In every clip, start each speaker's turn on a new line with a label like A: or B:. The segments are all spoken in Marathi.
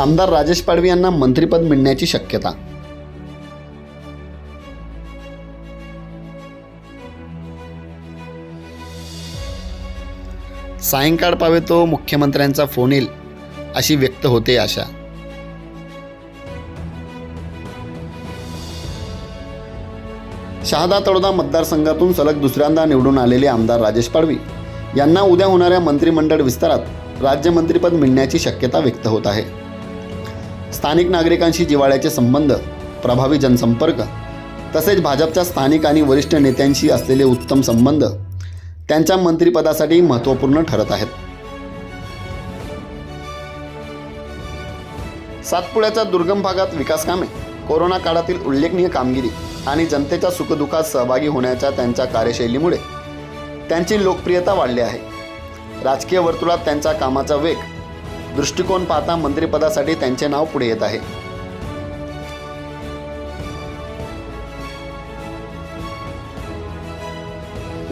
A: आमदार राजेश पाडवी यांना मंत्रिपद मिळण्याची शक्यता. सायंकाळ पावे तो मुख्यमंत्र्यांचा फोन येईल अशी व्यक्त होते आशा. शहादा तळोदा मतदारसंघातून सलग दुसऱ्यांदा निवडून आलेले आमदार राजेश पाडवी यांना उद्या होणाऱ्या मंत्रिमंडळ विस्तारात राज्यमंत्रीपद मिळण्याची शक्यता व्यक्त होत आहे. स्थानिक नागरिकांशी जिव्हाळ्याचे संबंध प्रभावी जनसंपर्क तसेच भाजपच्या स्थानिक आणि वरिष्ठ नेत्यांशी असलेले उत्तम संबंध त्यांच्या मंत्रिपदासाठी महत्त्वपूर्ण ठरत आहेत. सातपुड्याच्या दुर्गम भागात विकास कामे कोरोना काळातील उल्लेखनीय कामगिरी आणि जनतेच्या सुखदुःखात सहभागी होण्याच्या त्यांच्या कार्यशैलीमुळे त्यांची लोकप्रियता वाढली आहे. राजकीय वर्तुळात त्यांच्या कामाचा वेग दृष्टिकोन पाहता मंत्रिपदासाठी त्यांचे नाव पुढे येत आहे.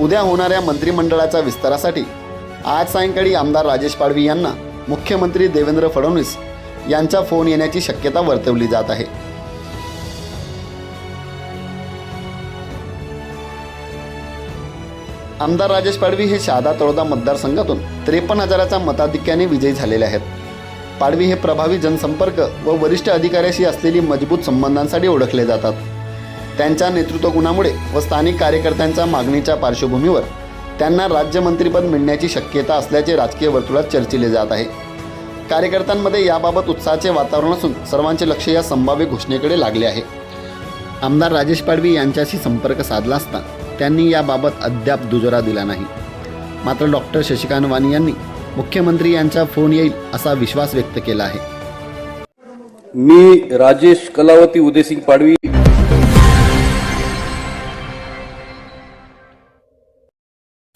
A: उद्या होणाऱ्या मंत्रिमंडळाच्या विस्तारासाठी आज सायंकाळी आमदार राजेश पाडवी यांना मुख्यमंत्री देवेंद्र फडणवीस यांचा फोन येण्याची शक्यता वर्तवली जात आहे. आमदार राजेश पाडवी हे शहादा तळोदा मतदारसंघातून त्रेपन्न हजाराच्या मताधिक्याने विजयी झालेले आहेत. पाडवी हे प्रभावी जनसंपर्क व वरिष्ठ अधिकाऱ्याशी असलेली मजबूत संबंधांसाठी ओळखले जातात. त्यांच्या नेतृत्व गुणामुळे व स्थानिक कार्यकर्त्यांच्या मागणीच्या पार्श्वभूमीवर त्यांना राज्यमंत्रीपद मिळण्याची शक्यता असल्याचे राजकीय वर्तुळात चर्चिले जात आहे. कार्यकर्त्यांमध्ये याबाबत उत्साहाचे वातावरण असून सर्वांचे लक्ष या संभाव्य घोषणेकडे लागले आहे. आमदार राजेश पाडवी यांच्याशी संपर्क साधला असता त्यांनी याबाबत अद्याप दुजोरा दिला नाही. मात्र डॉक्टर शशिकांत वाणी यांनी मुख्यमंत्री यांचा फोन येईल असा विश्वास व्यक्त केला आहे.
B: मी राजेश कलावती उदयसिंग पाडवी